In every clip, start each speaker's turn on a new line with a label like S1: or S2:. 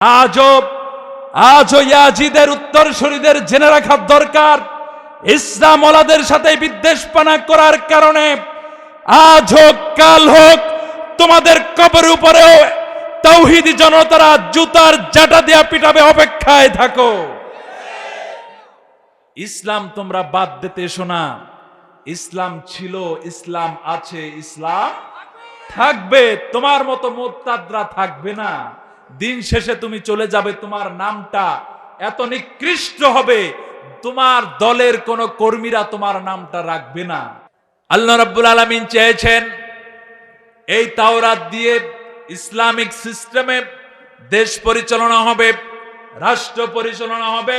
S1: আজও আজও ইয়াজিদের, উত্তরসূরিদের জেনে রাখার দরকার। ইসলাম ওলাদের সাথে বিদ্বেষ পানা করার কারণে আজ হোক, কাল হোক, তোমাদের কবর উপরেও তৌহিদি জনতারা জুতার জাটা দেয়া পিটাবে অপেক্ষায় থাকো। ইসলাম তোমরা বাদ দিতে শোনা ইসলাম ছিল, ইসলাম আছে, ইসলাম থাকবে। তোমার মতো মোত্তাদরা থাকবে না। দিন শেষে তুমি চলে যাবে, তোমার নামটা এত নিকৃষ্ট হবে, তোমার দলের কোন কর্মীরা তোমার নামটা রাখবে না। আল্লাহ রাব্বুল আলামিন চেয়েছেন এই তাওরাত দিয়ে ইসলামিক সিস্টেমে দেশ পরিচালনা হবে, রাষ্ট্র পরিচালনা হবে,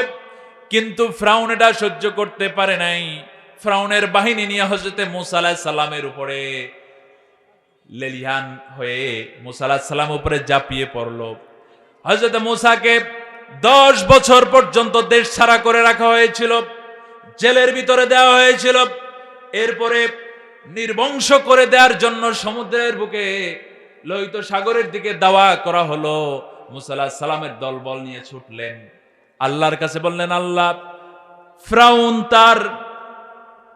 S1: কিন্তু ফ্রাউন এটা সহ্য করতে পারে নাই। ফ্রাউনের বাহিনী নিয়ে হজরতে মুসা আলাহিস সালামের উপরে। লেলিহান হয়ে মুসা সালাম উপরে জাপিয়ে পড়ল। হজরত মুসাকে দশ বছর পর্যন্ত দেশ ছাড়া করে রাখা হয়েছিল, জেলের ভিতরে দেওয়া হয়েছিল। এরপরে নির্বংশ করে দেওয়ার জন্য সমুদ্রের বুকে লোহিত সাগরের দিকে দাওয়া করা হলো। মুসাল্লাহ সালামের দলবল নিয়ে ছুটলেন। আল্লাহর কাছে বললেন, আল্লাহ, ফ্রাউন তার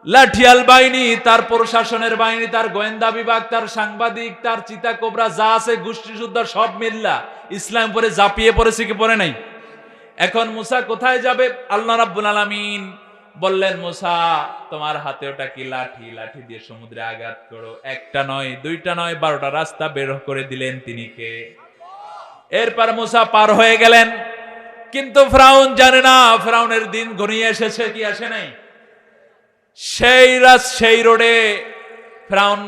S1: লাঠিয়াল বাহিনী, তার প্রশাসনের বাহিনী, তার গোয়েন্দা বিভাগ, তার সাংবাদিক, তার চিতা কোবরা, যা আছে গোষ্ঠী সব মিল্লা। ইসলাম পরে জাপিয়ে পড়েছে কি পড়ে নাই? এখন মুসা কোথায় যাবে? আল্লাহ রাব্বুল আলামিন বললেন, মুসা, তোমার হাতে ওটা কি লাঠি? লাঠি দিয়ে সমুদ্রে আঘাত করো। একটা নয়, দুইটা নয়, বারোটা রাস্তা বের করে দিলেন তিনি কে? এরপর মুসা পার হয়ে গেলেন। কিন্তু ফ্রাউন জানে না, ফ্রাউনের দিন ঘনিয়ে এসেছে কি আসে নাই। সেই রাস সেই রোডে ফ্রাউন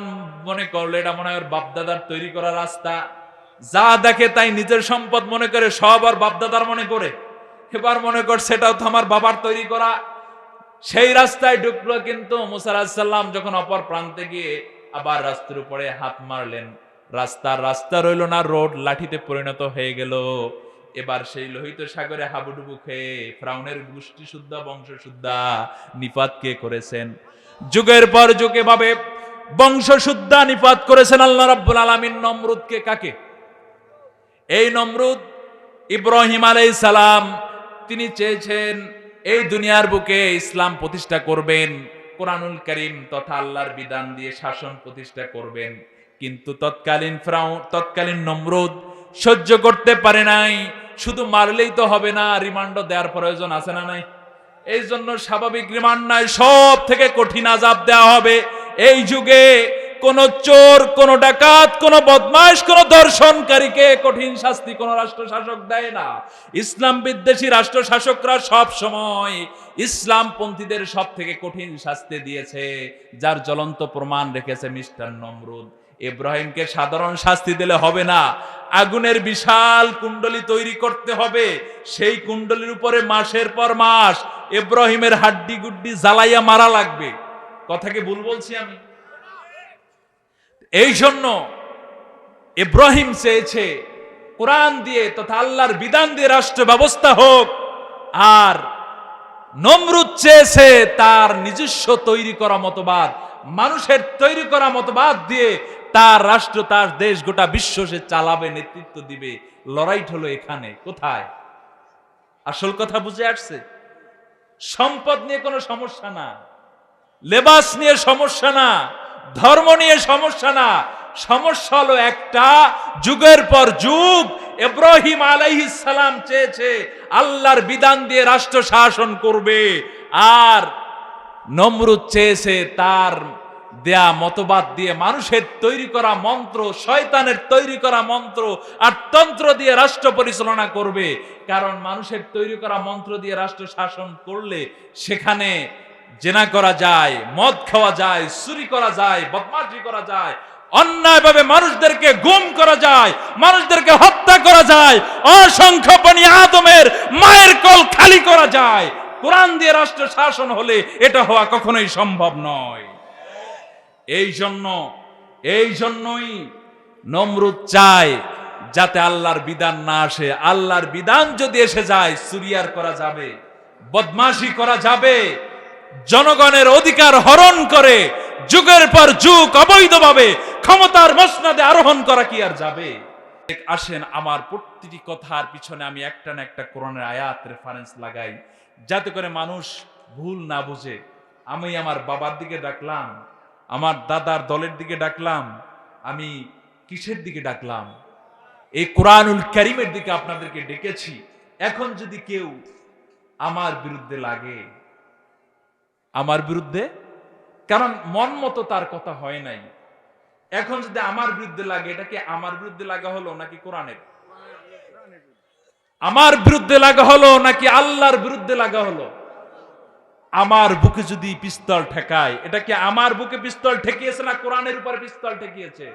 S1: মনে করল, এটা মনে হয় বাপদাদার তৈরি করা রাস্তা। যা দেখে তাই নিজের সম্পদ মনে করে, সব আর বাপদাদার মনে করে। এবার মনে কর, সেটাও তো আমার বাবার তৈরি করা। সেই রাস্তায় ঢুকলো কিন্তু মুসাল্লাম যখন অপর প্রান্তে গিয়ে আবার রাস্তার উপরে হাত মারলেন। রাস্তার রাস্তা রইল না, রোড লাঠিতে পরিণত হয়ে গেল। এবার সেই লোহিত সাগরে হাবুডুবু খেয়ে ফ্রাউনের গোষ্ঠী শুদ্ধা, বংশ শুদ্ধা নিপাত কে করেছেন? যুগের পর যুগে ভাবে বংশ শুদ্ধা নিপাত করেছেন আল্লাহ রাব্বুল আলামিন। নমরুদকে কাকে? এই নমরুদ ইব্রাহিম আলাই সালাম, তিনি চেয়েছেন এই দুনিয়ার বুকে ইসলাম প্রতিষ্ঠা করবেন, কোরআনুল করিম তথা আল্লাহর বিধান দিয়ে শাসন প্রতিষ্ঠা করবেন। কিন্তু তৎকালীন ফ্রাউন তৎকালীন নমরুদ সহ্য করতে পারে নাই। শুধু মারলেই তো হবে না রিমান্ড দেওয়ার প্রয়োজন আছে না নাই? এই জন্য স্বাভাবিক রিমান্ড নাই, সব থেকে কঠিন আজাব দেওয়া হবে। এই যুগে কোন চোর, কোন ডাকাত, কোন বদমাশ কোন দর্শনকারীকে কঠিন শাস্তি কোন রাষ্ট্র শাসক দেয় না। ইসলাম বিদ্বেষী রাষ্ট্র শাসকরা সব সময় ইসলাম পন্থীদের সব থেকে কঠিন শাস্তি দিয়েছে, যার জ্বলন্ত প্রমাণ রেখেছে মিস্টার নমরুদ। ইব্রাহিমকে সাধারণ শাস্তি দিলে হবে না। আগুনের বিশাল কুণ্ডলি তৈরি করতে হবে। সেই কুণ্ডলির উপরে মাসের পর মাস ইব্রাহিমের হাড্ডি গুড্ডি জ্বালাইয়া মারা লাগবে। কথা কি ভুল বলছি আমি? এই জন্য ইব্রাহিম চেয়েছে, কোরআন দিয়ে তথা আল্লাহর বিধান দিয়ে রাষ্ট্র ব্যবস্থা হোক। আর নমরুদ চেয়েছে তার নিজস্ব তৈরি করা মতবাদ, মানুষের তৈরি করা মতবাদ দিয়ে তার রাষ্ট্র, তার দেশ, গোটা বিশ্ব সে চালাবে, নেতৃত্ব দিবে। লড়াইট হলো এখানে। কোথায়? আসল কথা বুঝে আসছে? সম্পদ নিয়ে কোনো সমস্যা না। লেবাস নিয়ে সমস্যা না। ধর্ম নিয়ে সমস্যা না। সমস্যা হলো একটা, যুগের পর যুগ ইব্রাহিম সালাম চেয়েছে আল্লাহর বিধান দিয়ে রাষ্ট্র শাসন করবে। আর নমরুদ চেয়েছে তার দেয়া মতবাদ দিয়ে মানুষের তৈরি করা মন্ত্র, শয়তানের তৈরি করা মন্ত্র আর তন্ত্র দিয়ে রাষ্ট্র পরিচালনা করবে। কারণ মানুষের তৈরি করা মন্ত্র দিয়ে রাষ্ট্র শাসন করলে সেখানে জেনা করা যায়, মদ খাওয়া যায়, চুরি করা যায়, বদমাশি করা যায়, অন্যায়ভাবে মানুষদেরকে গুম করা যায়, মানুষদেরকে হত্যা করা যায়, অসংখ্য বনি আদমের মায়ের কল খালি করা যায়। কোরআন দিয়ে রাষ্ট্র শাসন হলে এটা হওয়া কখনোই সম্ভব নয়। এই জন্য এই জন্যই নমরুদ চায় যাতে আল্লাহর বিধান না আসে। আল্লাহর বিধান যদি এসে যায়, সুরিয়ার করা যাবে, বদমাশি করা যাবে, জনগণের অধিকার হরণ করে, যুগের পর যুগ অবৈধভাবে ক্ষমতার মসনাদে আরোহণ করা কি আর যাবে? আসেন, আমার প্রতিটি কথার পিছনে আমি একটা না একটা কোরআনের আয়াত রেফারেন্স লাগাই, যাতে করে মানুষ ভুল না বুঝে। আমি আমার বাবার দিকে ডাকলাম আমার দাদার দলের দিকে ডাকলাম, আমি কিসের দিকে ডাকলাম? এই কোরআনুল করিমের দিকে আপনাদেরকে ডেকেছি। এখন যদি কেউ আমার বিরুদ্ধে লাগে, আমার বিরুদ্ধে? কারণ মন মতো তার কথা হয় নাই। এখন যদি আমার বিরুদ্ধে লাগে, এটা কি আমার বিরুদ্ধে লাগা হলো নাকি কোরআনের? আমার বিরুদ্ধে লাগা হলো নাকি আল্লাহর বিরুদ্ধে লাগা হলো? আমার বুকে যদি পিস্তল ঠেকায়, এটা কি আমার বুকে পিস্তল ঠেকিয়েছে না কোরআনের উপরে পিস্তল ঠেকিয়েছে?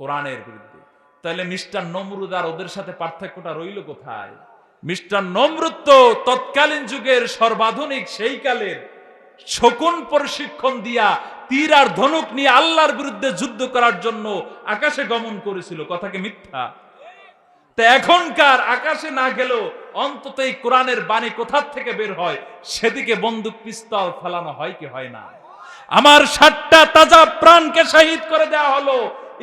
S1: কোরআনের বিরুদ্ধে। তাহলে মিস্টার নমরুদ আর ওদের সাথে পার্থক্যটা রইল কোথায়? মিস্টার নমরুদ তো তৎকালীন যুগের সর্বাধুনিক, সেই কালের শকুন প্রশিক্ষণ দিয়া তীর আর ধনুক নিয়ে আল্লাহর বিরুদ্ধে যুদ্ধ করার জন্য আকাশে গমন করেছিল। কথাকে মিথ্যা? তা এখনকার আকাশে না গেলেও অন্তত এই কোরআনের বাণী কোথার থেকে বের হয়? সেদিকে বন্দুক, পিস্তল ফেলানো হয় কি হয় না? আমার সাতটা তাজা প্রাণকে শহীদ করে দেওয়া হলো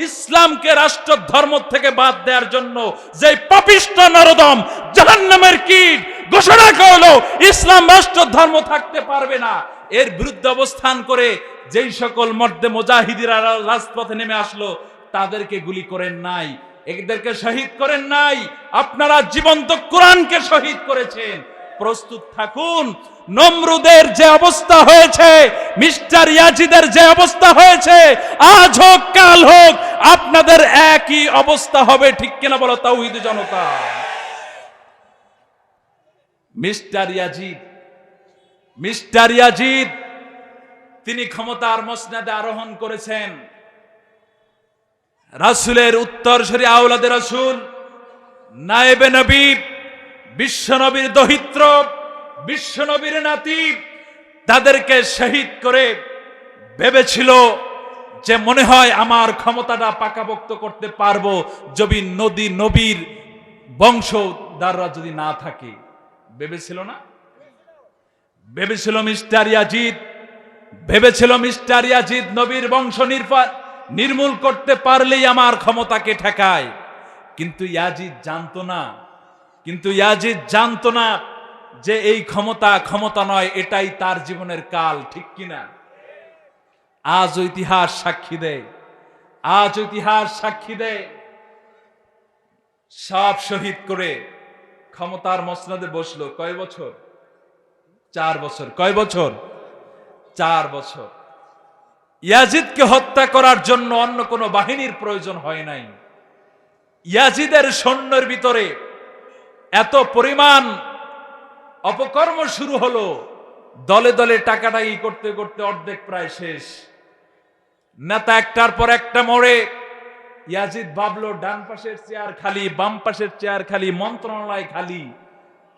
S1: ইসলামকে রাষ্ট্র ধর্ম থেকে বাদ দেওয়ার জন্য। যে পাপিষ্ট নরদম জাহান্নামের কীট ঘোষণা করল, ইসলাম রাষ্ট্র ধর্ম থাকতে পারবে না। এর বিরুদ্ধে অবস্থান করে যেই সকল মর্দে মুজাহিদিরা রাজপথে নেমে আসলো, তাদেরকে গুলি করেন নাই। এদেরকে শহীদ করেন নাই। আপনারা জীবন্ত কোরআনকে শহীদ করেছেন। প্রস্তুত থাকুন। নমরুদের যে অবস্থা হয়েছে, মিস্টার ইয়াজিদের যে অবস্থা হয়েছে, আজ হোক, কাল হোক, আপনাদের একই অবস্থা হবে, ঠিক কিনা বলো তাওহিদ জনতা? মিস্টার ইয়াজিদ মিস্টার ইয়াজিদ, তিনি ক্ষমতার মসনাদে আরোহণ করেছেন। রাসুলের উত্তর সরি আওলাদের রাসুল, নায়েবে নবী বিশ্বনবীর দহিত্র, বিশ্বনবীর নাতি, তাদেরকে শহীদ করে ভেবেছিল যে মনে হয় আমার ক্ষমতাটা পাকাপোক্ত করতে পারব যদি নদী নবীর বংশ বংশধাররা যদি না থাকে। ভেবেছিল না? ভেবেছিল মিস্টার ইয়াজিদ, ভেবেছিল মিস্টার ইয়াজিদ নবীর বংশ নির্পা নির্মূল করতে পারলেই আমার ক্ষমতাকে ঠেকায়। কিন্তু ইয়াজিদ জানতো না। কিন্তু ইয়াজিদ জানতো না যে এই ক্ষমতা ক্ষমতা নয়, এটাই তার জীবনের কাল, ঠিক কিনা? আজ ইতিহাস সাক্ষী দেয়। আজ ইতিহাস সাক্ষী দেয়। সব শহীদ করে ক্ষমতার মসনদে বসল। কয় বছর? চার বছর। কয় বছর? চার বছর। ইয়াজিদকে হত্যা করার জন্য অন্য কোনো বাহিনীর প্রয়োজন হয় নাই। ইয়াজিদের সৈন্যের ভিতরে এত পরিমাণ অপকর্ম শুরু হলো, দলে দলে টাকাটাই করতে করতে অর্ধেক প্রায় শেষ। নেতা একটার পর একটা মোড়ে ইয়াজিদ ভাবলো, ডান পাশের চেয়ার খালি, বাম পাশের চেয়ার খালি, মন্ত্রণালয় খালি,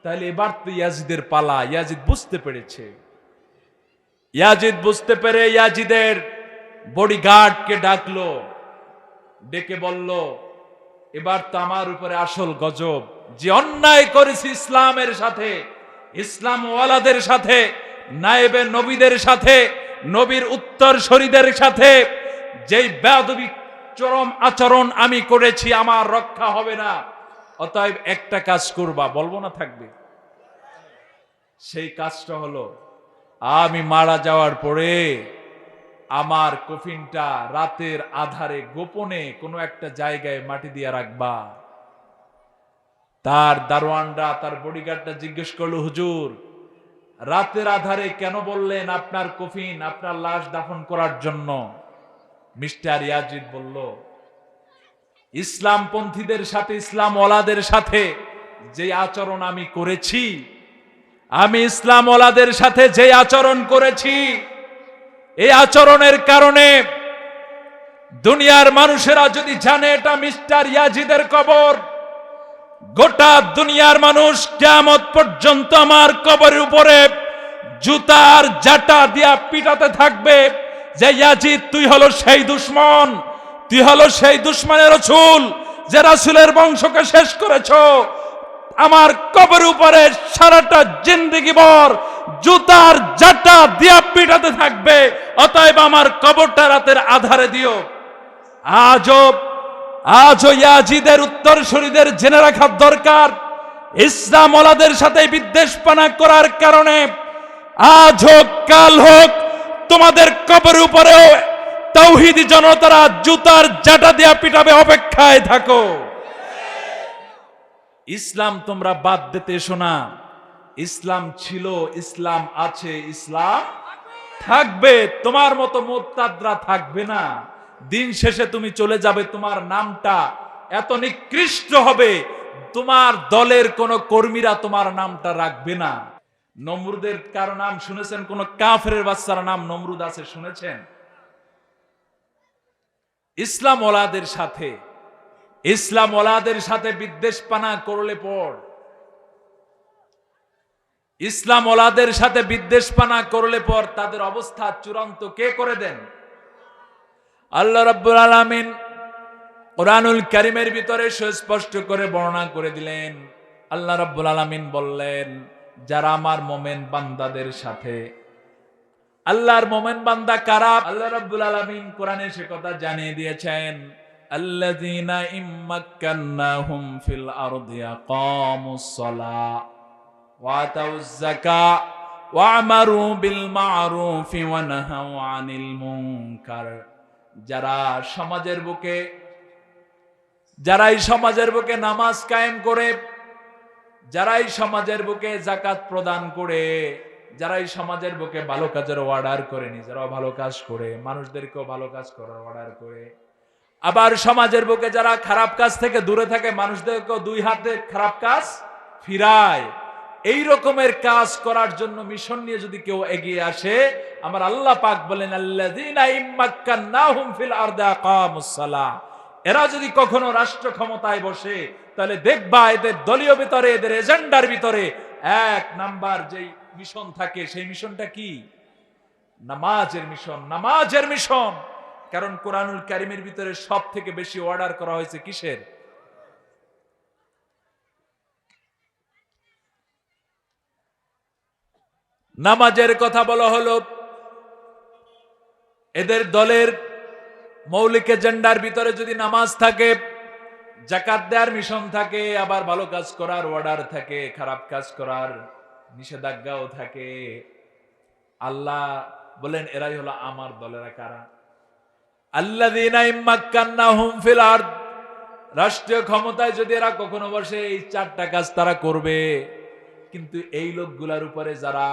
S1: তাহলে এবার তো ইয়াজিদের পালা, ইয়াজিদ বুঝতে পেরেছে। ইয়াজিদ বুঝতে পেরে ইয়াজিদের বডিগার্ডকে ডাকলো, ডেকে বলল, এবার তো আমার উপরে আসল গজব। যে অন্যায় করেছি ইসলামের সাথে ইসলাম ওয়ালাদের সাথে, নায়েবে নবীদের সাথে, নবীর উত্তর শরীদের সাথে, যেই বেদবি চরম আচরণ আমি করেছি, আমার রক্ষা হবে না। অতএব একটা কাজ করবা, বলব না থাকবে? সেই কাজটা হলো আমি মারা যাওয়ার পরে আমার কফিনটা রাতের আধারে গোপনে কোনো একটা জায়গায় মাটি দিয়ে রাখবা। তার দারোয়ানরা, তার বডিগার্ডটা জিজ্ঞেস করল, হুজুর, রাতের আধারে কেন বললেন আপনার কফিন, আপনার লাশ দাফন করার জন্য? মিস্টার ইয়াজিদ বলল, ইসলামপন্থীদের সাথে ইসলাম ওলাদের সাথে যে আচরণ আমি করেছি আমি ইসলাম ওলাদের সাথে যে আচরণ করেছি, এই আচরণের কারণে দুনিয়ার মানুষেরা যদি জানে এটা মিস্টার ইয়াজিদের কবর, গোটা দুনিয়ার মানুষ কেমত পর্যন্ত আমার কবরের উপরে জুতার জাটা দিয়া পিটাতে থাকবে যে ইয়াজিদ, তুই হলো সেই দুশ্মন, তুই হলো সেই দুশ্মনের রসুল যে রাসুলের বংশকে শেষ করেছ। আমার কবর উপরে সারাটা জিন্দিগি ভর জুতার জাটা দিয়া পিটাতে থাকবে, অতএব আমার কবরটা রাতের আধারে দিও। আজব আজ ইয়াজিদের, উত্তরসূরিদের জেনে রাখার দরকার। ইসলাম ওলাদের সাথে বিদ্বেষ পানা করার কারণে আজ হোক, কাল হোক, তোমাদের কবর উপরেও তৌহিদি জনতারা জুতার জাটা দিয়া পিটাবে অপেক্ষায় থাকো। ইসলাম তোমরা বাদ দিতে এসো না। ইসলাম ছিল, ইসলাম আছে, ইসলাম থাকবে। তোমার মতো মোত্তাদরা থাকবে না। দিন শেষে তুমি চলে যাবে, তোমার নামটা এত নিকৃষ্ট হবে, তোমার দলের কোন কর্মীরা তোমার নামটা রাখবে না। নমরুদের কারও নাম শুনেছেন? কোন কাফের বাচ্চার নাম নমরুদ আছে, শুনেছেন? ইসলাম ওলাদের সাথে ইসলাম ওলাদের সাথে বিদ্বেষ পানা করলে পর। ইসলাম ওলাদের সাথে বিদ্বেষ পানা করলে পর তাদের অবস্থা চূড়ান্ত কে করে দেন? আল্লাহ রাব্বুল আলামিন কোরআনুল কারিমের ভিতরে সুস্পষ্ট করে বর্ণনা করে দিলেন। আল্লাহ রাব্বুল আলামিন বললেন, যারা আমার মোমেন বান্দাদের সাথে আল্লাহর মোমেন বান্দা কারা? আল্লাহ রাব্বুল আলামিন কোরআনে সে কথা জানিয়ে দিয়েছেন। সালাহ ওয়া আতাউজ যাকাহ ওয়া আমারু বিল মা'রুফি ওয়া নাহাউ আনিল মুনকার। যারা সমাজের বুকে যারা এই সমাজের বুকে নামাজ কায়েম করে যারা এই সমাজের বুকে জাকাত প্রদান করে যারা এই সমাজের বুকে ভালো কাজের অর্ডার করে, নিজেরাও ভালো কাজ করে, মানুষদেরকেও ভালো কাজ করার অর্ডার করে আবার সমাজের বুকে যারা খারাপ কাজ থেকে দূরে থাকে, মানুষদেরকেও দুই হাতে খারাপ কাজ ফিরায়। এই রকমের কাজ করার জন্য মিশন নিয়ে যদি কেউ এগিয়ে আসে, আমার আল্লাহ পাক বলেন সালাহ। এরা যদি কখনো রাষ্ট্র ক্ষমতায় বসে, তাহলে দেখবা এদের দলীয় ভিতরে, এদের এজেন্ডার ভিতরে এক নাম্বার যেই মিশন থাকে, সেই মিশনটা কি? নামাজের মিশন নামাজের মিশন। কারণ কোরআনুল কারিমের ভিতরে সব থেকে বেশি অর্ডার করা হয়েছে কিসের? নামাজের কথা বলা হলো। এদের দলের মৌলিক এজেন্ডার ভিতরে যদি নামাজ থাকে জাকাত দেওয়ার মিশন থাকে, আবার ভালো কাজ করার অর্ডার থাকে, খারাপ কাজ করার নিষেধাজ্ঞাও থাকে। আল্লাহ বলেন, এরাই হলো আমার দলেরা কারা? রাষ্ট্রীয় ক্ষমতায় যদি এরা কখনো বসে, এই চারটা কাজ তারা করবে। কিন্তু এই লোকগুলার উপরে যারা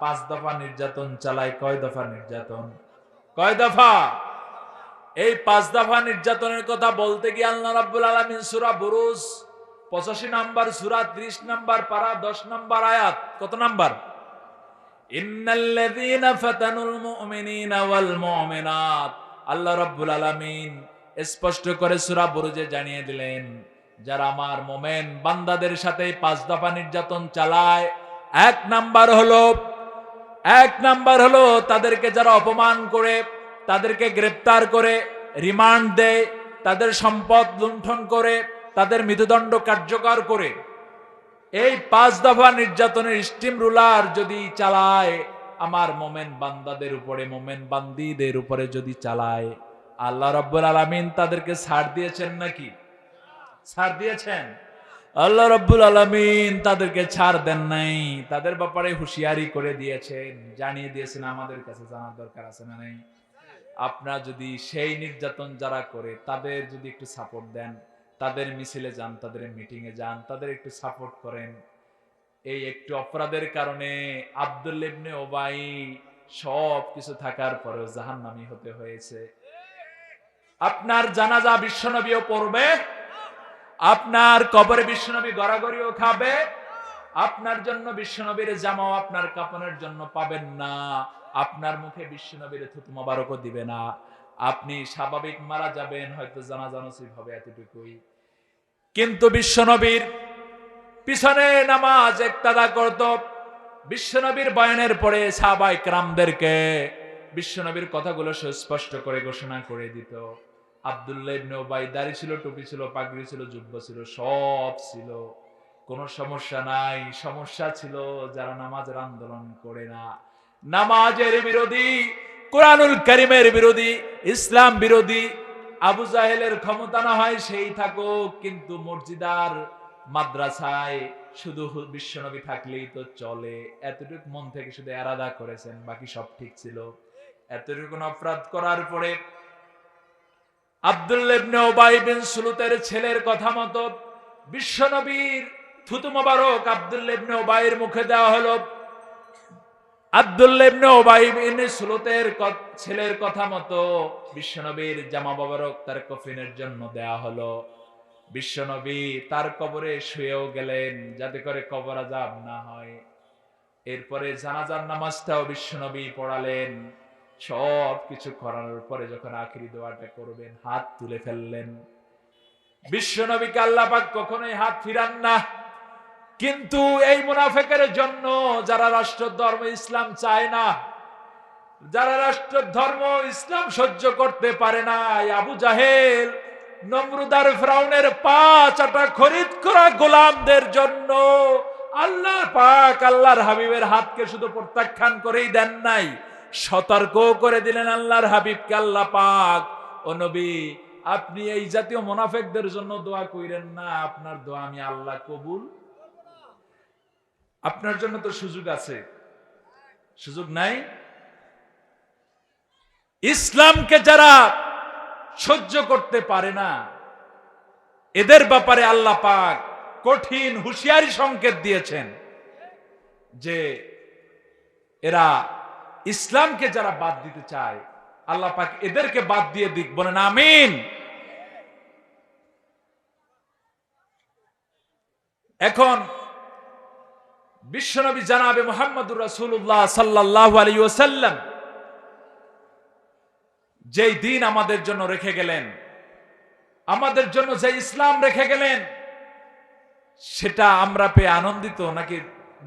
S1: পাঁচ দফা নির্যাতন চালায়, কয় দফা নির্যাতন? কয় দফা? এই পাঁচ দফা নির্যাতনের কথা বলতে গিয়ে আল্লাহ রাব্বুল আলামিন সূরা বুরুজ 85 নাম্বার সূরা 30 নাম্বার পারা 10 নাম্বার আয়াত, কত নাম্বার? ইন্নাল্লাযীনা ফাতানুল মুমিনিনা ওয়াল মুমিনাত। আল্লাহ রাব্বুল আলামিন স্পষ্ট করে সূরা বুরুজে জানিয়ে দিলেন, যারা আমার মোমেন বান্দাদের সাথে পাঁচ দফা নির্যাতন চালায়, এক নাম্বার হলো, এক নাম্বার হলো তাদেরকে যারা অপমান করে, তাদেরকে গ্রেপ্তার করে, রিমান্ড দেয়, তাদের সম্পদ লুণ্ঠন করে, তাদের মৃত্যুদণ্ড কার্যকর করে। এই পাঁচ দফা নির্যাতনের স্টিম রুলার যদি চালায় আমার মোমেন বান্দাদের উপরে, মোমেন বান্দিদের উপরে যদি চালায়, আল্লাহ রব্বুল আলামিন তাদেরকে ছাড় দিয়েছেন নাকি? ছাড় দিয়েছেন। আল্লাহ রব্বুল আলামিন তাদেরকে ছাড় দেন নাই। তাদের ব্যাপারে হুঁশিয়ারি করে দিয়েছেন, জানিয়ে দিয়েছেন, আমাদের কাছে জানার দরকার আছে না নাই? আপনারা যদি সেই নির্যাতন যারা করে, তাদের যদি একটু সাপোর্ট দেন, তাদের মিছিলে যান, তাদের মিটিংয়ে যান, তাদের একটু সাপোর্ট করেন এই একটু অপরাধের কারণে আব্দুল ইবনে ওবাই সব কিছু থাকার পরেও জাহান্নামী হতে হয়েছে। আপনার জানাজা বিশ্বনবীও পড়বে, আপনার কবরে বিশ্বনবী গড়াগড়িও খাবে, আপনার জন্য বিশ্বনবীর জামাও আপনার কাপনের জন্য পাবেন না, আপনার মুখে বিশ্বনবীর থুতু মোবারকও দিবে না। আপনি স্বাভাবিক মারা যাবেন, হয়তো জানাজা নসিব হবে এতটুকুই। কিন্তু বিশ্বনবীর পিছনে নামাজ একতাদা করত। বিশ্বনবীর বয়ানের পরে সাহাবাই ক্রামদেরকে বিশ্বনবীর কথাগুলো সুস্পষ্ট করে ঘোষণা করে দিত। আব্দুল্লাহ দাড়ি ছিল, টুপি ছিল, পাগড়ি ছিল ছিল, সব ছিল। কোনো সমস্যা নাই। সমস্যা ছিল যারা নামাজের আন্দোলন করে না। নামাজের বিরোধী, কোরআনুল করিমের বিরোধী, ইসলাম বিরোধী, আবু জাহেলের ক্ষমতা না হয় সেই থাকুক, কিন্তু মসজিদার মাদ্রাসায় শুধু বিশ্বনবী থাকলেই তো চলে। এতটুকু মন থেকে শুধু এরাদা করেছেন, বাকি সব ঠিক ছিল। এতটুকু অপরাধ করার পরে ছেলের কথা মতো বিশ্বনবীর থুতু আব্দুল্লাহ ইবনে মুখে দেওয়া হলো। আব্দুল্লাহ ইবনে উবাই বিন সুলুতের ছেলের কথা মতো বিশ্বনবীর জামা মোবারক তার কফিনের জন্য দেয়া হলো। বিশ্বনবী তার কবরে শুয়েও গেলেন, যাতে করে কবর আজাব না হয়। এরপরে জানাজার নামাজটাও বিশ্বনবী পড়ালেন। সব কিছু করানোর পরে যখন আখিরি দোয়াটা করবেন, হাত তুলে ফেললেন। বিশ্বনবীকে আল্লাহ পাক কখনোই হাত ফিরান না। কিন্তু এই মুনাফেকের জন্য যারা রাষ্ট্র ধর্ম ইসলাম চায় না, যারা রাষ্ট্র ধর্ম ইসলাম সহ্য করতে পারে না, আবু জাহেল নমরুদার ফ্রাউনের পা চাটা খরিদ করা গোলামদের জন্য আল্লাহ পাক আল্লাহর হাবিবের হাতকে শুধু প্রত্যাখ্যান করেই দেন নাই সতর্ক করে দিলেন আল্লাহর হাবিবকে, আল্লাহ পাক। ও নবী, আপনি এই জাতীয় মোনাফেকদের জন্য দোয়া কইরেন না, আপনার দোয়া আমি আল্লাহ কবুল। আপনার জন্য তো সুযোগ আছে। সুযোগ নাই? ইসলামকে যারা সহ্য করতে পারে না। এদের ব্যাপারে আল্লাহ পাক কঠিন হুঁশিয়ারি সংকেত দিয়েছেন যে এরা ইসলামকে যারা বাদ দিতে চায়, আল্লাহ পাক এদেরকে বাদ দিয়ে দিক, বলেন আমিন। এখন বিশ্বনবী জানাবে মোহাম্মদুর রাসূলুল্লাহ সাল্লাল্লাহু আলাইহি ওয়াসাল্লাম যেই দিন আমাদের জন্য রেখে গেলেন, আমাদের জন্য যে ইসলাম রেখে গেলেন, সেটা আমরা পেয়ে আনন্দিত নাকি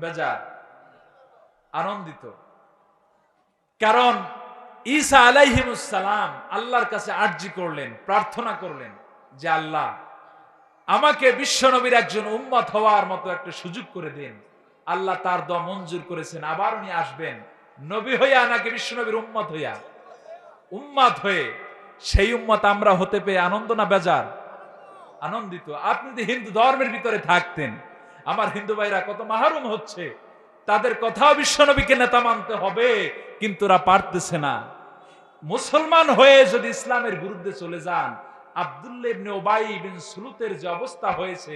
S1: বেজার? আনন্দিত। কারণ ঈসা আলাইহিমুসালাম আল্লাহর কাছে আর্জি করলেন, প্রার্থনা করলেন যে আল্লাহ আমাকে বিশ্বনবীর একজন উম্মত হওয়ার মতো একটা সুযোগ করে দিন। আল্লাহ তার দোয়া মঞ্জুর করেছেন, আবার উনি আসবেন। নবী হইয়া নাকি বিশ্বনবীর উম্মত হইয়া? উম্মাদ হয়ে সেই উম্মত আমরা হতে পেয়ে আনন্দ না বেজার? আনন্দিত। আপনি যদি হিন্দু ধর্মের ভিতরে থাকতেন, আমার হিন্দু ভাইরা কত মাহরুম হচ্ছে, তাদের কথাও বিশ্বনবীকে নেতা মানতে হবে, কিন্তু ওরা পারতেছে না। মুসলমান হয়ে যদি ইসলামের বিরুদ্ধে চলে যান সুলুতের যে অবস্থা হয়েছে,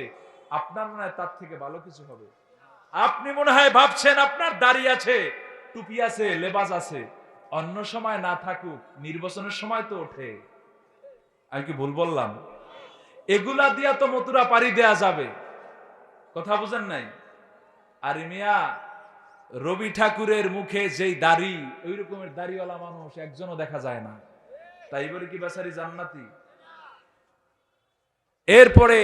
S1: আপনার মনে হয় তার থেকে ভালো কিছু হবে? আপনি মনে হয় ভাবছেন আপনার দাড়ি আছে, টুপি আছে, লেবাস আছে অন্য সময় না থাকুক, নির্বাচনের সময় তো ওঠে। আমি কি ভুল বললাম? এগুলা দিয়া তো মতুরা পারি দেয়া যাবে। কথা বুঝেন নাই? আর মিয়া, রবি ঠাকুরের মুখে যেই দাড়ি ওই রকমের দাড়িওয়ালা মানুষ একজনও দেখা যায় না। তাই বলে কি বেচারি জান্নাতি? এরপরে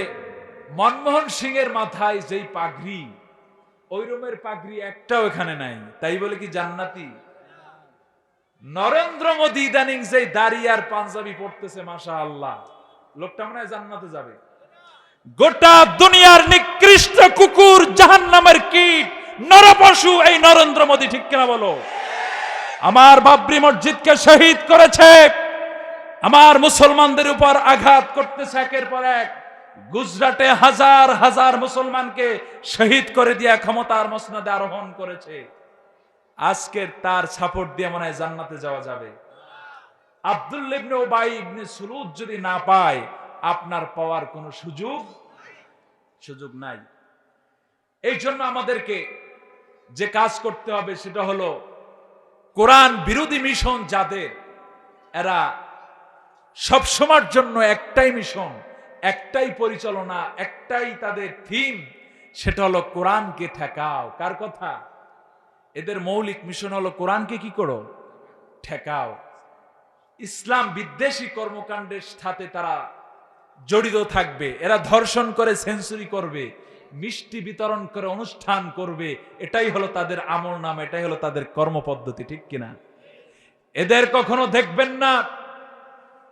S1: মনমোহন সিং এর মাথায় যেই পাগড়ি ওই রকমের পাগড়ি একটাও এখানে নাই। তাই বলে কি জান্নাতি? নরেন্দ্র মোদী ইদানিং যে দাড়ি আর পাঞ্জাবি পড়তেছে মাশা আল্লাহ লোকটা মনে হয় জান্নাতে যাবে। গোটা দুনিয়ার নিকৃষ্ট কুকুর জাহান নামের কীট, নরপশু, এই নরেন্দ্র মোদী ঠিক কিনা বলো? আমার বাবরি মসজিদকে শহীদ করেছে, আমার মুসলমানদের উপর আঘাত করতেছে একের পর এক। গুজরাটে হাজার হাজার মুসলমানকে শহীদ করে দিয়া ক্ষমতার মসনদে আরোহণ করেছে। আজকের তার সাপোর্ট দিয়ে মনে হয় জান্নাতে যাওয়া যাবে। আব্দুল ইবনে ওবাই ইবনে সুলুদ যদি না পায়, আপনার পাওয়ার কোনো সুযোগ সুযোগ নাই। এই জন্য আমাদেরকে যে কাজ করতে হবে সেটা হলো কোরআন বিরোধী মিশন যাদের, এরা সব সময়ের জন্য একটাই মিশন, একটাই পরিচালনা, একটাই তাদের থিম, সেটা হলো কোরআনকে ঠেকাও। কার কথা? এদের মৌলিক মিশন হলো কোরআনকে কি করো? ঠেকাও। ইসলাম বিদ্বেষী কর্মকাণ্ডের সাথে তারা জড়িত থাকবে। এরা ধর্ষণ করে, সেঞ্চুরি করবে, মিষ্টি বিতরণ করে, অনুষ্ঠান করবে। এটাই হলো তাদের আমল নাম, এটাই হলো তাদের কর্মপদ্ধতি ঠিক কিনা? এদের কখনো দেখবেন না।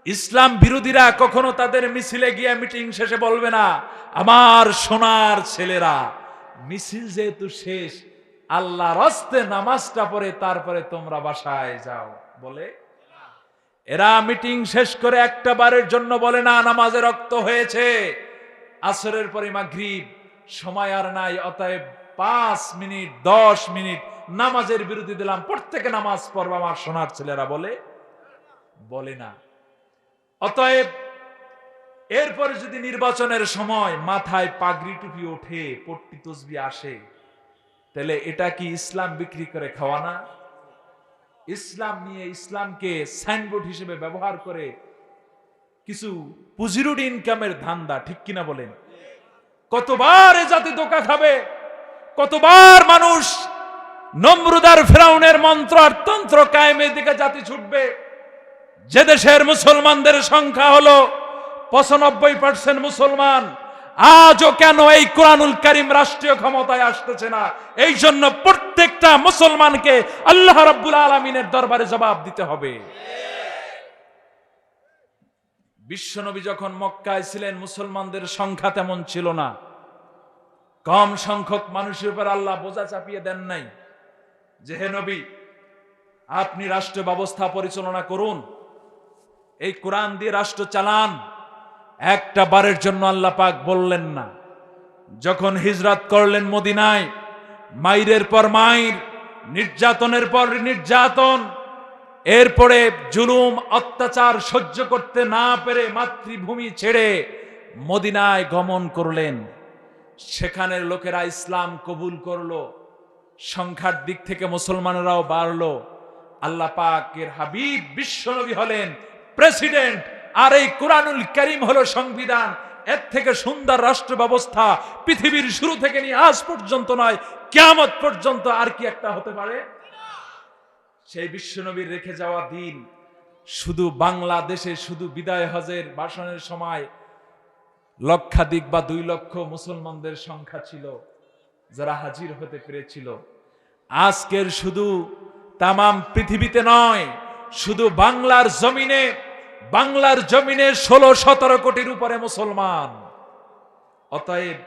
S1: ইসলাম বিরোধীরা কখনো তাদের মিছিলে গিয়ে মিটিং শেষে বলবে না, আমার সোনার ছেলেরা, মিছিল যেহেতু শেষ আল্লাহ রস্তে নামাজটা পড়ে তারপরে তোমরা বাসায় যাও। বলে? এরা মিটিং শেষ করে একটা বারের জন্য বলে, না, নামাজে রক্ত হয়েছে। আসরের পরে মাগরিব, সময় আর নাই, অতএব পাঁচ মিনিট, দশ মিনিট নামাজের বিরতি দিলাম, প্রত্যেকে নামাজ পড়ব আমার সোনার ছেলেরা। বলে? বলে না। অতএব এরপরে যদি নির্বাচনের সময় মাথায় পাগড়ি টুপি ওঠে, পট্টি তসবি আসে তাহলে এটা কি ইসলাম বিক্রি করে খাওয়া না ইসলাম নিয়ে ইসলামকে সাইনবোর্ড হিসেবে ব্যবহার করে কিছু পুজিরুড ইনকামের ধান্দা, ঠিক কিনা বলেন? কতবার এ জাতি ধোকা খাবে? কতবার মানুষ নমরুদার ফেরাউনের মন্ত্র আর তন্ত্র কায়েমের দিকে জাতি ছুটবে? যে দেশের মুসলমানদের সংখ্যা হলো পঁচানব্বই পার্সেন্ট মুসলমান আজও কেন এই কোরআনুল করিম রাষ্ট্রীয় ক্ষমতায় আসতেছে না? এই জন্য প্রত্যেকটা মুসলমানকে আল্লাহ রাব্বুল আলমিনের দরবারে জবাব দিতে হবে। বিশ্বনবী যখন মক্কায় ছিলেন, মুসলমানদের সংখ্যা তেমন ছিল না। কম সংখ্যক মানুষের উপর আল্লাহ বোঝা চাপিয়ে দেন নাই যে, হে নবী, আপনি রাষ্ট্র ব্যবস্থা পরিচালনা করুন, এই কোরআন দিয়ে রাষ্ট্র চালান। একটা বারের জন্য আল্লাহ পাক বললেন না। যখন হিজরাত করলেন মদিনায়, মাইরের পর মাইর, নির্যাতনের পর নির্যাতন, এরপরে জুলুম, অত্যাচার সহ্য করতে না পেরে মাতৃভূমি ছেড়ে মদিনায় গমন করলেন। সেখানের লোকেরা ইসলাম কবুল করল, সংখ্যার দিক থেকে মুসলমানেরাও বাড়লো। আল্লাহ পাকের হাবিব বিশ্বনবী হলেন প্রেসিডেন্ট। আর এই কোরআনুল করিম হলো সংবিধান। এর থেকে সুন্দর রাষ্ট্র ব্যবস্থা পৃথিবীর শুরু থেকে নিয়ে আজ পর্যন্ত নয়, কেয়ামত পর্যন্ত আর কি একটা হতে পারে? সেই বিশ্বনবীর রেখে যাওয়া দিন শুধু বাংলাদেশে শুধু বিদায় হজের ভাষণের সময় লক্ষাধিক বা দুই লক্ষ মুসলমানদের সংখ্যা ছিল, যারা হাজির হতে পেরেছিল। আজকের শুধু তামাম পৃথিবীতে নয়, শুধু বাংলার জমিনে বাংলার জমিনে ষোলো, সতেরো কোটির উপরে মুসলমান। অতএব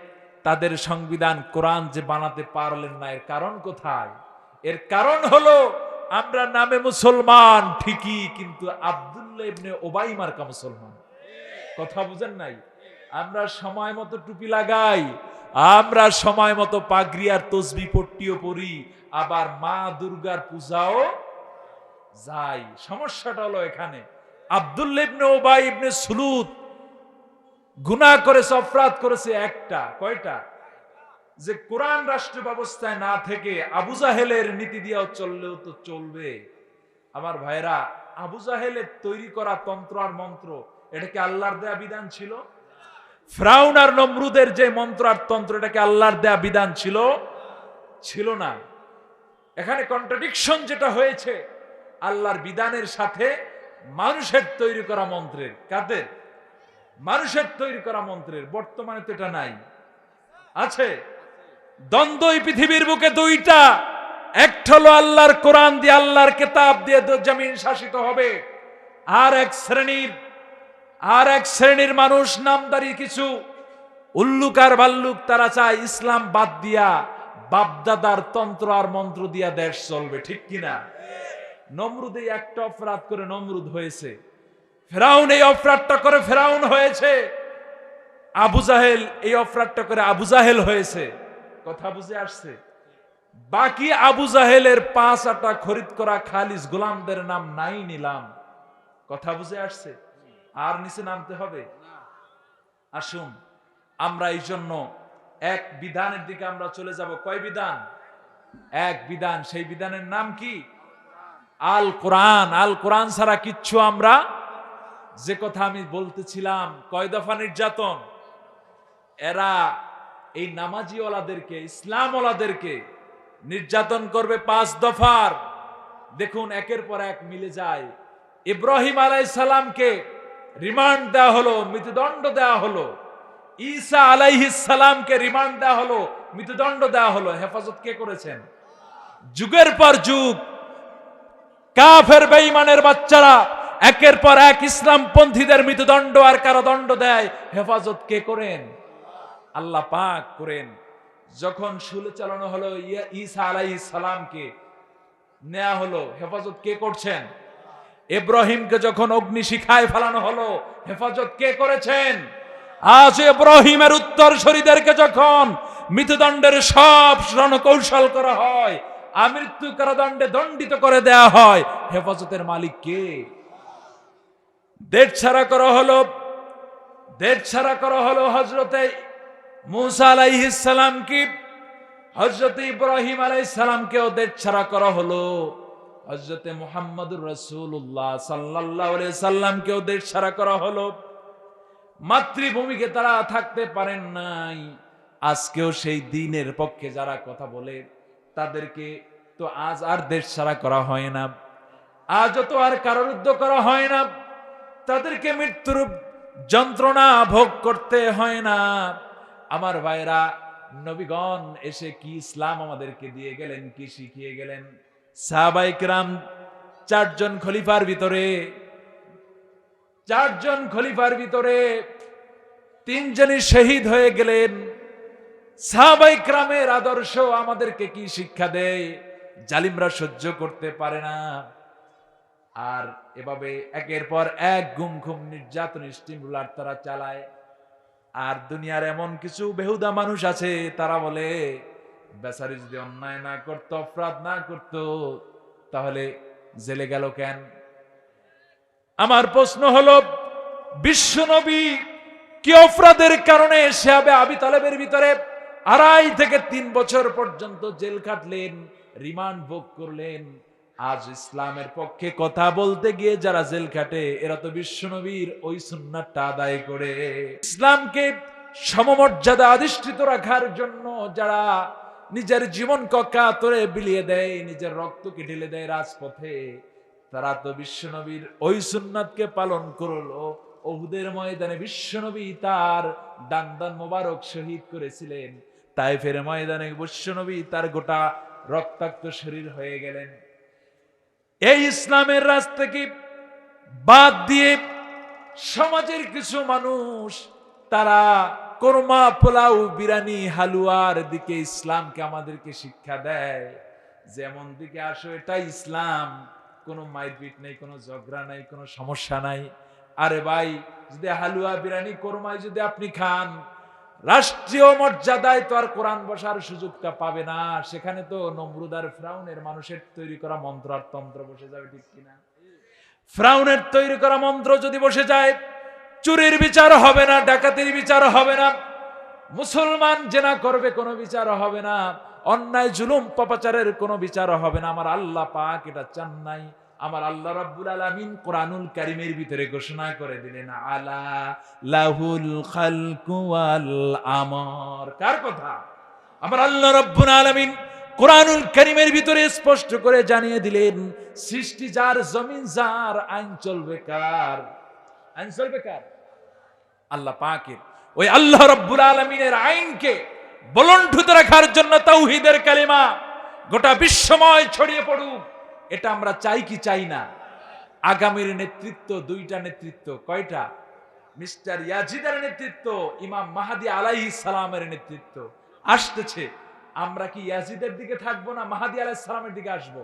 S1: তাদের সংবিধান, কোরআন যে বানাতে পারলেন না, এর কারণ কোথায়? এর কারণ হলো, আমরা নামে মুসলমান, ঠিকই, কিন্তু ওবাই মার্কা মুসলমান। কথা বুঝেন নাই? আমরা সময় মতো টুপি লাগাই, আমরা সময় মতো পাগড়ি আর তসবি পট্টিও পরি, আবার মা দুর্গার পূজাও যাই সমস্যাটা হলো এখানে আব্দুল্লাহ ইবনে ওবাই ইবনে সুলুত গুনাহ করেছে, অপরাধ করেছে একটা, কয়টা? যে কোরআন রাষ্ট্র ব্যবস্থায় না থেকে আবু জাহেলের নীতি দিয়েও চললেও তো চলবে। আমার ভাইরা আবু জাহেলের তৈরি করা তন্ত্র আর মন্ত্র, এটা কি আল্লাহর দেয়া বিধান ছিল? ফ্রাউন আর নমরুদের যে মন্ত্র আর তন্ত্র এটাকে আল্লাহর দেয়া বিধান ছিল? ছিল না। এখানে কন্ট্রাডিকশন যেটা হয়েছে, আল্লাহর বিধানের সাথে মানুষের তৈরি করা মন্ত্রের। কাদের? মানুষের তৈরি করা মন্ত্রের। বর্তমানে তো এটা নাই। আছে? দ্বন্দ্বই পৃথিবীর বুকে দুইটা। একটা হলো আল্লাহর কোরআন দিয়ে আল্লাহর কেতাব দিয়ে জমিন শাসিত হবে। আর এক শ্রেণির। আর এক শ্রেণির মানুষ নামদারি কিছু। উল্লুক আর ভাল্লুক তারা চায় ইসলাম বাদ দিয়া বাপদাদার তন্ত্র আর মন্ত্র দিয়া দেশ চলবে। ঠিক কিনা? নমরুদ এই একটা অপরাধ করে নমরুদ হয়েছে। ফেরাউন এই অপরাধটা করে ফেরাউন হয়েছে। আবু জাহেল এই অপরাধটা করে আবু জাহেল হয়েছে। কথা বুঝে আসছে? বাকি আবু জাহেলের পাঁচ আটা খরিদ করা খালিস গোলামদের নাম নাই নিলাম। কথা বুঝে আসছে? আর নিচে নামতে হবে? আসুন, আমরা এই জন্য এক বিধানের দিকে আমরা চলে যাব। কয় বিধান? এক বিধান। সেই বিধানের নাম কি? আল কোরআন আল কোরআন ছাড়া কিচ্ছু আমরা, যে কথা আমি বলতেছিলাম, কয় দফা নির্যাতন? এরা এই নামাজিওয়ালাদেরকে, ইসলামওয়ালাদেরকে নির্যাতন করবে পাঁচ দফার। দেখুন, একের পর এক মিলে যায়। ইব্রাহিম আলাই সালামকে রিমান্ড দেওয়া হলো, মৃত্যুদণ্ড দেওয়া হলো। ঈসা আলাইহিস সালামকে রিমান্ড দেওয়া হলো, মৃত্যুদণ্ড দেওয়া হলো। হেফাজত কে করেছেন? যুগের পর যুগ কাফের বেঈমানের বাচ্চারা একের পর এক ইসলামপন্থীদের মৃত্যুদণ্ড আর কারাদণ্ড দেয়। হেফাজত কে করেন? আল্লাহ পাক করেন। যখন শুলে চালানো হলো ঈসা আলাইহিস সালামকে নেওয়া হলো, হেফাজত কে করছেন? ইব্রাহিমকে যখন অগ্নি শিখায় ফেলানো হলো, হেফাজত কে করেছেন? আজ ইব্রাহিমের উত্তরসূরিদেরকে যখন মৃত্যুদণ্ডের সব রণকৌশল করা হয় আমৃত্যু কারাদণ্ডে দণ্ডিত করে দেয়া হয়। হেফাজতের মালিক কে? দেশ ছাড়া করা হলো দেশ ছাড়া করা হলো হজরতে মুসা আলাইহিসালাম কি? হজরত ইব্রাহিম আলাইসালামকেও দেশ ছাড়া করা হলো। হজরতে মুহাম্মদুর রসুল্লাহ সাল্লাহ সাল্লামকেও দেশ ছাড়া করা হলো। মাতৃভূমিকে তারা থাকতে পারেন নাই। আজকেও সেই দিনের পক্ষে যারা কথা বলে তাদেরকে তো আজ আর দেশ ছাড়া করা হয় না। আজও তো আর কারারুদ্ধ করা হয় না। তাদেরকে মৃত্যুর যন্ত্রণা ভোগ করতে হয় না। আমার ভাইরা, নবীগণ এসে কি ইসলাম আমাদেরকে দিয়ে গেলেন, কি শিখিয়ে গেলেন? সাহাবাইকরাম চারজন খলিফার ভিতরে, চারজন খলিফার ভিতরে তিনজনই শহীদ হয়ে গেলেন। সাহাবাইকরামের আদর্শ আমাদেরকে কি শিক্ষা দেয়? জালিমরা সহ্য করতে পারে না। আর এভাবে একের পর এক গুম খুম নির্যাতন স্টিমুলার তারা চালায়। আর দুনিয়ার এমন কিছু বেহুদা মানুষ আছে, তারা বলে, বেচারি যদি অন্যায় না করতো, অপরাধ না করত, তাহলে জেলে গেল কেন? আমার প্রশ্ন হলো বিশ্বনবী কি অপরাধের কারণে সে হবে আবি তালেবের ভিতরে আড়াই থেকে তিন বছর পর্যন্ত জেল কাটলেন, রিমান্ড ভোগ করলেন। আজ ইসলামের পক্ষে কথা বলতে গিয়ে যারা জেল কাটে, এরা তো বিশ্বনবীর ওই সুন্নাতটা আদায় করে। ইসলামকে সমমর্যাদা অধিষ্ঠিত রাখার জন্য যারা নিজের জীবন ককাতরে বিলিয়ে দেয়, নিজের রক্তকে ঢেলে দেয় রাজপথে, তারা তো বিশ্বনবীর ওই সুন্নাতকে পালন করল। ওহুদের ময়দানে বিশ্বনবী তার দান দান মোবারক শহীদ করেছিলেন। তাই ফের ময়দানে বিশ্বনবী তার গোটা রক্তাক্ত শরীর হয়ে গেলেন। এই ইসলামের রাস্তা কি বাদ দিয়ে সমাজের কিছু মানুষ তারা কোরমা, পোলাও বিরানি হালুয়ার দিকে ইসলামকে আমাদেরকে শিক্ষা দেয়। যেমন দিকে আসো এটা ইসলাম। কোনো মারপিট নেই, কোনো ঝগড়া নাই, কোনো সমস্যা নাই। আরে ভাই, যদি হালুয়া বিরানি কোরমায় যদি আপনি খান রাষ্ট্রীয় মর্যাদায় তো আর কোরআন বসার সুযোগটা পাবে না। সেখানে তো নমরুদার ফ্রাউনের মানুষের তৈরি করা মন্ত্র আর তন্ত্র বসে যাবে ঠিক কিনা? ফ্রাউনের তৈরি করা মন্ত্র যদি বসে যায়, চুরির বিচার হবে না, ডাকাতির বিচার হবে না, মুসলমান জেনা করবে কোনো বিচার হবে না, অন্যায়, জুলুম, পাপাচারের কোনো বিচার হবে না। আমার আল্লাহ পাক এটা চান নাই। আমার আল্লাহ রাব্বুল আলামিন কোরআনুল কারীমের ভিতরে ঘোষণা করে দিলেন, আলা লাহুল খালকু ওয়াল আমর। কার কথা? আমার আল্লাহ রাব্বুল আলামিন কোরআনুল কারীমের ভিতরে স্পষ্ট করে জানিয়ে দিলেন, সৃষ্টি যার জমিন, যার আইন চলবে কার? আইন চলবে কার? আল্লাহ পাকের। ওই আল্লাহ রব্বুল আলমিনের আইনকে বলণ্ঠুত রাখার জন্য তৌহিদের কালিমা গোটা বিশ্বময় ছড়িয়ে পড়ুক। এটা আমরা চাই কি চাই না? আগামীর নেতৃত্ব, দুইটা নেতৃত্ব, কয়টা? মিস্টার ইয়াজিদের নেতৃত্ব, ইমাম মাহাদি আলাইহি সালামের নেতৃত্ব। আসতেছে। আমরা কি ইয়াজিদের দিকে থাকব না মাহাদি আলাইহিস সালামের দিকে আসব?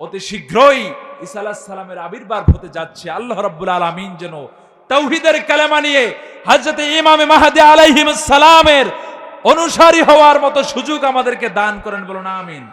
S1: অতি শীঘ্রই ঈসা আলাইহিস সালামের আবির্ভাব হতে যাচ্ছে। আল্লাহ রাব্বুল আলামিন যেন তৌহিদের কালেমা নিয়ে হযরত ইমামে মাহাদি আলাইহিম সালামের অনুসারী হওয়ার মতো সুযোগ আমাদেরকে দান করেন। বলুন, আমিন।